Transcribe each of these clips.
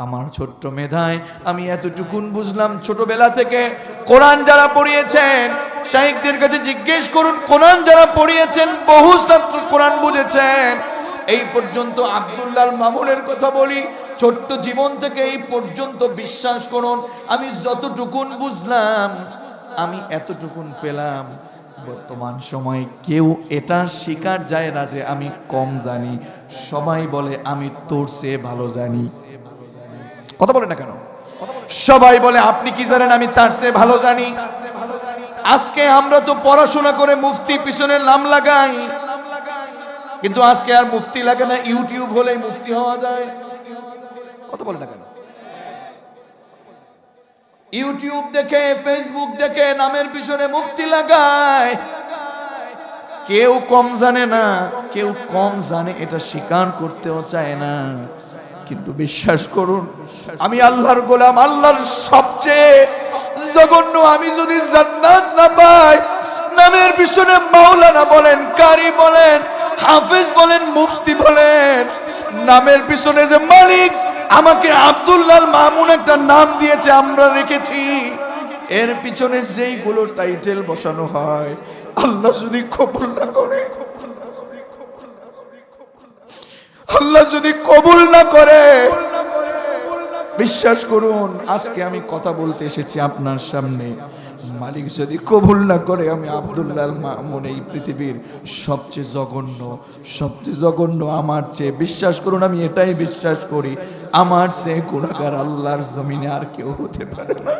আমার ছোট্ট মেধায় আমি এতটুকুন বুঝলাম ছোটবেলা থেকে কোরআন যারা পড়িয়েছেন শাহিকদের কাছে জিজ্ঞেস করুন, কোরআন যারা পড়িয়েছেন, বহু ছাত্র কোরআন বুঝেছেন। এই পর্যন্ত আব্দুল্লাহ মামুনের কথা বলি, ছোট্ট জীবন থেকে এই পর্যন্ত বিশ্বাস করুন, আমি যতটুকুন বুঝলাম, আমি এতটুকুন পেলাম। বর্তমান সময়ে কেউ এটা স্বীকার যায় না যে আমি কম জানি। সবাই বলে, আমি তোর চেয়ে ভালো জানি। কথা বলে না কেন? সবাই বলে, আপনি কি জানেন? আমি তার চেয়ে ভালো জানি। আজকে আমরা তো পড়াশোনা করে মুফতি পিছনে নাম লাগাই। কিন্তু আজকে আর মুফতি লাগে না, ইউটিউব হলেই মুফতি হওয়া যায়। কথা বলে না কেন? ইউটিউব দেখে, ফেসবুক দেখে নামের পিছনে মুফতি লাগায় কেউ কম জানে না, কেউ কম জানে, এটা স্বীকার করতেও চায় না। কিন্তু বিশ্বাস করুন, আমি আল্লাহর গোলাম, আল্লাহর সবচেয়ে জঘন্য। আমি যদি জান্নাত না পাই, নামের পিছনে মাওলানা বলেন, কারি বলেন, হাফেজ বলেন, মুফতি বলেন, নামের পিছনে যে মালিক, আমাকে আব্দুল্লাহ মামুন একটা নাম দিয়েছে, আমরা রেখেছি। এর পিছনে যেইগুলো টাইটেল বসানো হয়, আল্লাহ যদি কবুল না করে, আল্লাহ যদি কবুল না করে বিশ্বাস করুন, আজকে আমি কথা বলতে এসেছি আপনার সামনে। মালিক যদি কবুল না করে, আমি আব্দুল্লাহ মামুন এই পৃথিবীর সবচেয়ে জঘন্য সবচেয়ে জঘন্য আমার চেয়ে। বিশ্বাস করুন, আমি এটাই বিশ্বাস করি, আমার চেয়ে গুণাগার আল্লাহর জমিনে আর কেউ হতে পারে না।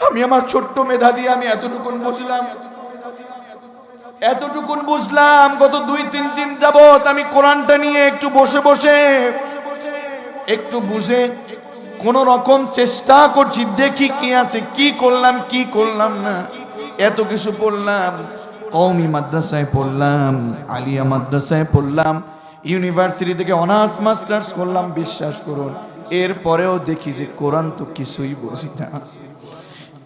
আমি আমার ছোট্ট মেধা দিয়ে আমি এতটুকুন বুঝলাম এতটুকুন বুঝলাম, গত দুই, তিন দিন যাবৎ আমি কোরআনটা নিয়ে একটু বসে বসে, একটু বুঝে কোন রকম চেষ্টা করছি, দেখি কি আছে, কি করলাম কি করলাম না। এত কিছু পড়লাম কৌমি মাদ্রাসায় পড়লাম, আলিয়া মাদ্রাসায় পড়লাম, ইউনিভার্সিটি থেকে অনার্স, মাস্টার্স করলাম, বিশ্বাস করুন। এরপরেও দেখি যে কোরআন তো কিছুই বুঝি না।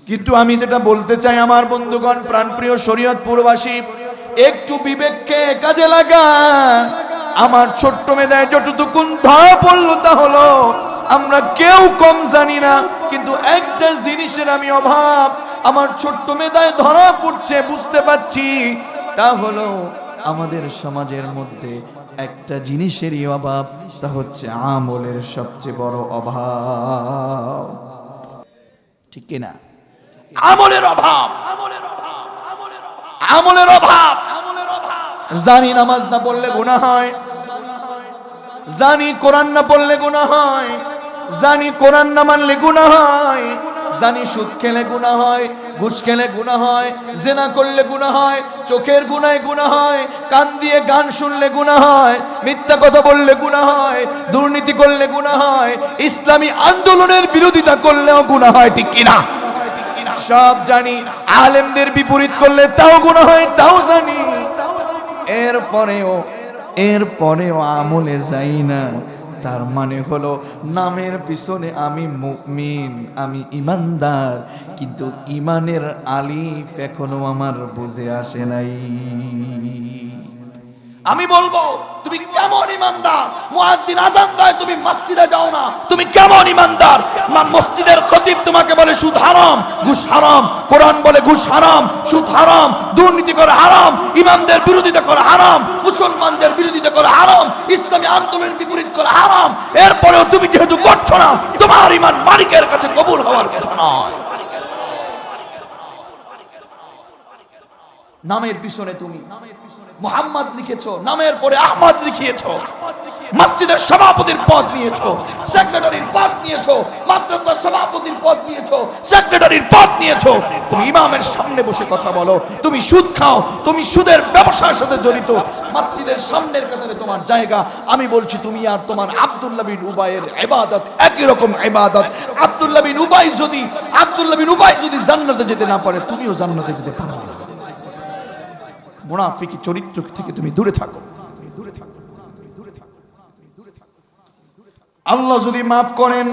কিন্তু আমি যেটা বলতে চাই, আমার বন্ধুগণ, প্রাণপ্রিয় শরীয়তপুরবাসী একটু বিবেককে কাজে লাগান। আমার ছোট্ট মেধায় যতটুকুন ধরা পড়ল তা হলো, আমরা কেউ কম জানি না, কিন্তু একটা জিনিসের আমি অভাব, আমার ছোট্ট মেধায় ধরা পড়ছে, বুঝতে পারছি। তা হলো, আমাদের সমাজের মধ্যে একটা জিনিসেরই অভাব, তা হচ্ছে আমলের সবচেয়ে বড় অভাব। ঠিক কিনা? আমলের অভাব! আমলের অভাব। জানি নামাজ না পড়লে গুণা হয়। জানি কোরআন না পড়লে গুণা হয়। জানি কোরআন না মানলে গুণা হয়। জানি সুদ খেলে গুণা হয় ঘুষ খেলে গুণা হয় জেনা করলে গুণা হয় চোখের গুণায় গুণা হয় কান দিয়ে গান শুনলে গুণা হয় মিথ্যা কথা বললে গুণা হয় দুর্নীতি করলে গুণা হয় ইসলামী আন্দোলনের বিরোধিতা করলেও গুণা হয় ঠিক কিনা? সব জানি। আলেমদের বিপরীত করলে তাও গুণা হয়, তাও জানি। এরপরেও এরপরেও আমলে যাই না। তার মানে হলো, নামের পিছনে আমি মুমিন, আমি ইমানদার, কিন্তু ইমানের আলিফ এখনও আমার বুঝে আসে নাই। আমি বলব তুমি কেমন ইমানদার? আজান দেয়, তুমি মসজিদে যাও না। তুমি কেমন ইমানদার? মসজিদের খতিব তোমাকে বলে, সুদ হারাম, ঘুষ হারাম। কোরআন বলে, ঘুষ হারাম, সুদ হারাম। দুর্নীতি করে হারাম ইমামদের বিরোধিতা করে হারাম, মুসলমানদের বিরোধিতা করে হারাম, ইসলামী আন্দোলনের বিপরীত করে হারাম। এরপরেও তুমি যেহেতু করছ না, তোমার ইমান মালিকের কাছে কবুল হওয়ার কথা নয়। নামের পিছনে তুমি। মোহাম্মদ লিখেছো, নামের পরে আহমদ লিখিয়েছো, মসজিদের সভাপতির পদ নিয়েছো, সেক্রেটারির পদ নিয়েছো, মাদ্রাসার সভাপতির পদ নিয়েছো, সেক্রেটারির পদ নিয়েছো। তুমি ইমামের সামনে বসে কথা বলো, তুমি সুদ খাও, তুমি সুদের ব্যবসার সাথে জড়িত, মসজিদের সামনের কাতারে তোমার জায়গা। আমি বলছি, তুমি আর তোমার আব্দুল্লাহ বিন উবাইয়ের ইবাদত একই রকম ইবাদত। আব্দুল্লাহ বিন উবাই যদি আব্দুল্লাহ বিন উবাই যদি জান্নাতে যেতে না পারে, তুমিও জান্নাতে যেতে পারবে না। মুনাফিকি চরিত্র থেকে তুমি দূরে থাকো। আল্লাহ যদি মাফ করেন,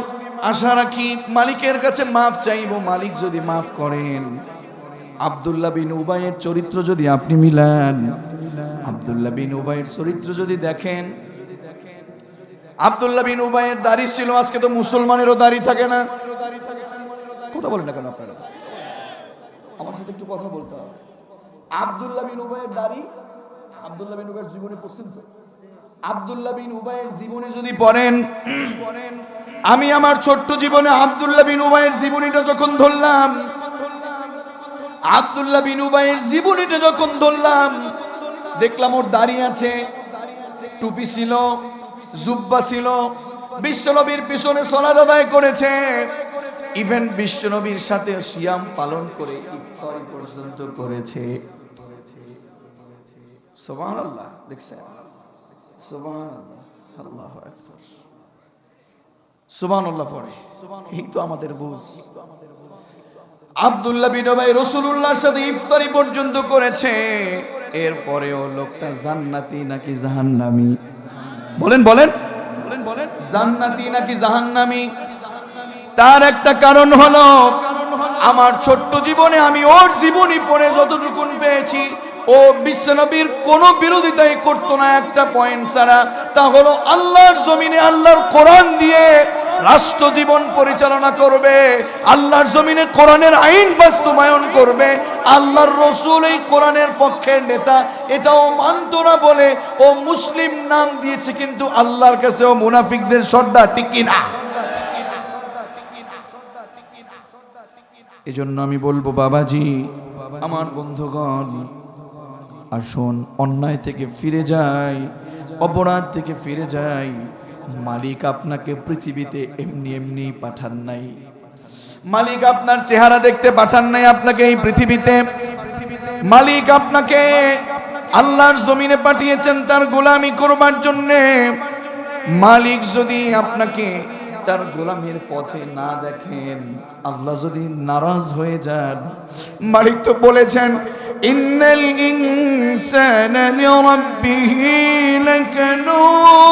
আশা রাখি মালিকের কাছে মাফ চাইব, মালিক যদি মাফ করেন। আব্দুল্লাহ বিন উবাইয়ের চরিত্র যদি আপনি মিলান, আবদুল্লাহ বিন উবাইয়ের চরিত্র যদি দেখেন, আব্দুল্লাহ বিন উবাইয়ের দাড়ি ছিল, আজকে তো মুসলমানেরও দাড়ি থাকে না। কথা বলেন না কেন আপনারা? আমার সাথে একটু কথা বলতে হবে। আব্দুল্লাহ বিন উবাইয়ের দাড়ি আব্দুল্লাহ বিন উবাইয়ের জীবনে পড়ছেন তো? আব্দুল্লাহ বিন উবাইয়ের জীবনে যদি পড়েন পড়েন আমি আমার ছোট্ট জীবনে আব্দুল্লাহ বিন উবাইয়ের জীবনীটা যখন ধরলাম, আব্দুল্লাহ বিন উবাইয়ের জীবনীটা যখন ধরলাম, দেখলাম ওর দাড়ি আছে, টুপি ছিল, জুব্বা ছিল, বিশ্বনবীর পিছনে সলাদ আদায় করেছে। ইভেন বিশ্বনবীর সাথে সিয়াম পালন করে পর্যন্ত করেছে। দেখছেন? সুবহানাল্লাহ, আল্লাহু রসুল্লাহর সাথে ইফতারি পর্যন্ত করেছে, এরপরেও লোকটা জান্নাতি নাকি জাহান্নামি? বলেন বলেন বলেন বলেন। জান্নাতি নাকি জাহান্নামি? তার একটা কারণ হলো, আমার ছোট্ট জীবনে আমি ওর জীবনী পড়ে যতটুকুন পেয়েছি ও বিশ্বনবীর কোন বিরোধিতাই করতো না একটা পয়েন্ট ছাড়া। তা হলো আল্লাহর জমিনে আল্লাহর কোরআন দিয়ে রাষ্ট্র জীবন পরিচালনা করবে, আল্লাহর জমিনে কোরআনের আইন বাস্তবায়ন করবে, আল্লাহর রসুল এই কোরআনের পক্ষের নেতা, এটাও মানত না বলে ও মুসলিম নাম দিয়েছে কিন্তু আল্লাহর কাছে ও মুনাফিকদের শ্রদ্ধা টিকি না? এজন্য আমি বলব, বাবাজি, আমার বন্ধুগণ আসুন অন্যায় থেকে ফিরে যাই, অপরাধ থেকে ফিরে যাই, মালিক আপনাকে পৃথিবীতে এমনি এমনি পাঠান নাই। মালিক আপনার চেহারা দেখতে পাঠান নাই আপনাকে এই পৃথিবীতে। মালিক আপনাকে আল্লাহর জমিনে পাঠিয়েছেন তার গোলামি করবার জন্যে। মালিক যদি আপনাকে তার গোলামের পথে না দেখেন, আল্লাহ যদি নারাজ হয়ে যান। মালিক তো বলেছেন ইন্নাল ইনসানা লিরাব্বিহি লাকানুদ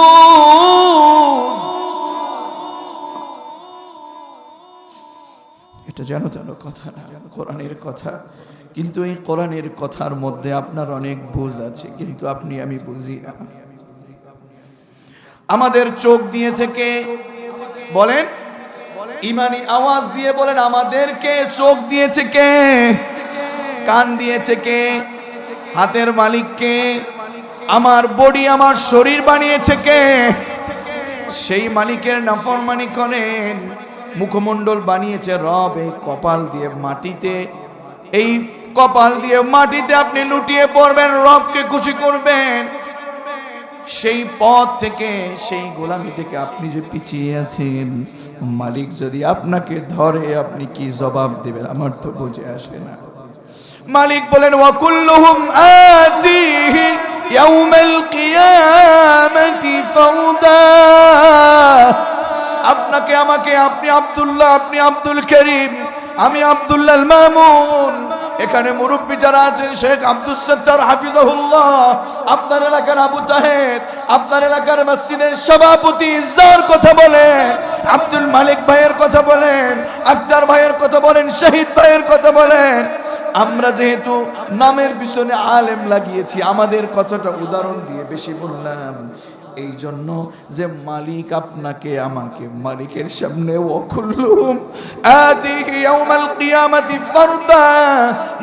এটা জানো জানো কথা না, কোরআনের কথা। কিন্তু এই কোরআনের কথার মধ্যে আপনার অনেক বুঝ আছে, কিন্তু আপনি, আমি বুঝি না। আমাদের চোখ দিয়েছে কে? বলেন। ইমানি আওয়াজ দিয়ে বলেন, আমাদেরকে চোখ দিয়েছে কে? কান দিয়েছে কে? হাতের মালিক কে? আমার বডি, আমার শরীর বানিয়েছে কে? সেই মালিকের নাফরমানি করেন। মুখমণ্ডল বানিয়েছে রব এই কপাল দিয়ে মাটিতে। এই কপাল দিয়ে মাটিতে আপনি লুটিয়ে পড়বেন, রবকে খুশি করবেন। সেই পথ থেকে, সেই গোলামি থেকে আপনি যে পিছিয়ে আছেন, মালিক যদি আপনাকে ধরে, আপনি কি জবাব দেবেন? আমার তো বুঝে আসে না। মালিক বলেন ওয়াকুল্লুহুম আতিহি ইয়াউমাল কিয়ামাতি ফাউদা। আপনাকে, আমাকে, আপনি আব্দুল্লাহ, আপনি আব্দুল করিম, আমি আব্দুল্লাহ মামুন। এখানে মুরব্বী যারা আছেন, শেখ আব্দুল সত্তার হাফিজাহুল্লাহ, আপনার এলাকার আবু তাহের, আপনার এলাকার মসজিদের সভাপতি ইজ্জার কথা বলেন, আব্দুল মালিক ভাইয়ের কথা বলেন, আক্তার ভাইয়ের কথা বলেন, শহীদ ভাইয়ের কথা বলেন আমরা যেহেতু নামের পিছনে আলেম লাগিয়েছি, আমাদের কথাটা উদাহরণ দিয়ে বেশি বললাম। এই জন্য যে মালিক আপনাকে, আমাকে মালিকের সামনে ওকুল্লুম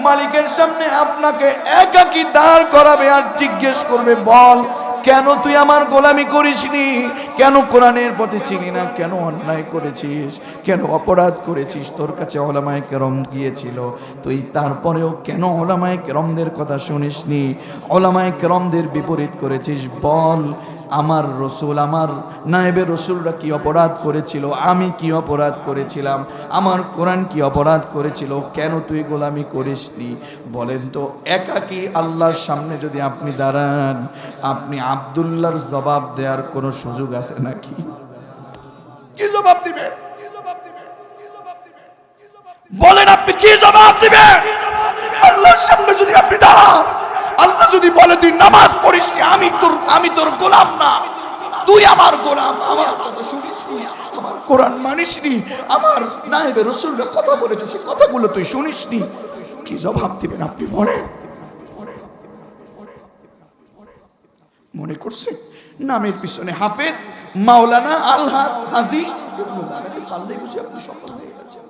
মালিকের সামনে আপনাকে একাকী দাঁড় করাবে আর জিজ্ঞেস করবে, বল কেন তুই আমার গোলামি করিসনি? কেন কোরআনের পথে চিনি না? কেন অন্যায় করেছিস? কেন অপরাধ করেছিস? তোর কাছে ওলামায় কেরম গিয়েছিল। তুই তারপরেও কেন ওলামায় কেরমদের কথা শুনিসনি? ওলামায় কেরমদের বিপরীত করেছিস? বল আমার রসুল, আমার নায়েবের রসুলরা কি অপরাধ করেছিল? আমি কি অপরাধ করেছিলাম? আমার কোরআন কি অপরাধ করেছিল? কেন তুই গোলামি করিসনি? বলেন তো, একাকি আল্লাহর সামনে যদি আপনি দাঁড়ান, আপনি আবদুল্লাহর জবাব দেওয়ার কোনো সুযোগ আছে নাকি? কি জবাব দিবেন? বলেন আপনি কি জবাব দিবেন? আল্লাহর সামনে যদি আপনি দাঁড়ান যদি বলে তুই নামাজ পড়িস আমি তোর আমি তোর গোলাম না। তুই আমার গোলাম আমার কথা শুনিস নি, আমার কোরআন মানিস নি আমার নাইবে রসুলরা কথা বলেছে সে কথাগুলো তুই শুনিস নি। কি জবাব দিবেন আপনি বলেন। মনে করছে? নামের পিছনে হাফেজ মাওলানা আলহাজ হাজি। পারলেই বুঝি আপনি সফল হয়ে গেছেন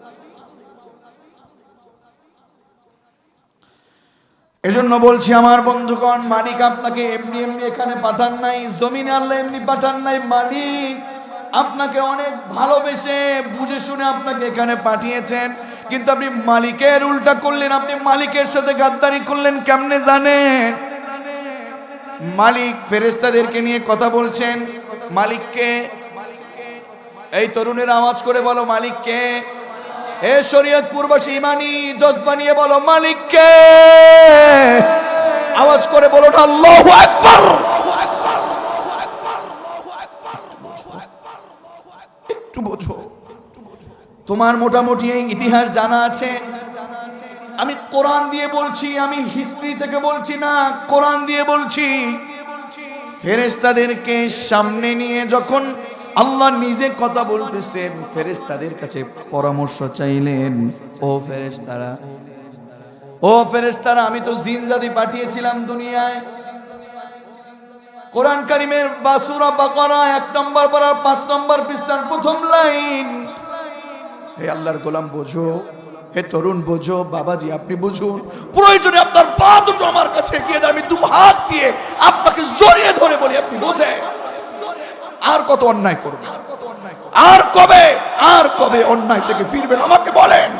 এজন্য বলছি আমার বন্ধুগণ, মালিক আপনাকে এমনি এমনি এখানে পাঠান নাই, জমিনে আল্লাহ এমনি পাঠান নাই, মালিক আপনাকে অনেক ভালোবেসে বুঝে শুনে আপনাকে এখানে পাঠিয়েছেন। কিন্তু আপনি মালিকের উল্টা করলেন, আপনি মালিকের সাথে গাদ্দারি করলেন, কেমনে জানেন? মালিক ফেরেস্তাদেরকে নিয়ে কথা বলছেন, মালিককে, এই তরুণের আওয়াজ করে বলো, মালিককে এ শরীয়ত পূর্বশী ইমানি জজবা নিয়ে বলো, মালিককে। আওয়াজ করে বলো না আল্লাহু আকবার। একটু বোঝো, তোমার মোটামুটি এই ইতিহাস জানা আছে? আমি কোরআন দিয়ে বলছি, আমি হিস্ট্রি থেকে বলছি না, কোরআন দিয়ে বলছি। ফেরেশতাদেরকে সামনে নিয়ে যখন আল্লাহ নিজে কথা বলতেছেন, ফেরেশতাদের কাছে পরামর্শ চাইলেন, ও ফেরেশতারা ও ফেরেশতারা, আমি তো জিনজাদি পাঠিয়েছিলাম দুনিয়ায়। কোরআন কারিমের বাসুরা বাকারা এক নম্বর পারার পাঁচ নম্বর পৃষ্ঠার প্রথম লাইন। হে আল্লাহর গোলাম, বোঝো। হে তরুণ, বোঝো। বাবাজি, আপনি বুঝুন। প্রয়োজনে আপনার পা দুটো আমার কাছে এগিয়ে দেন, আমি দু হাত দিয়ে আপনাকে জড়িয়ে ধরে বলি, আপনি বোঝে আর কত অন্যায় করবেন আর কবে? আর কবে অন্যায় থেকে ফিরবেন? আমাকে বলেন।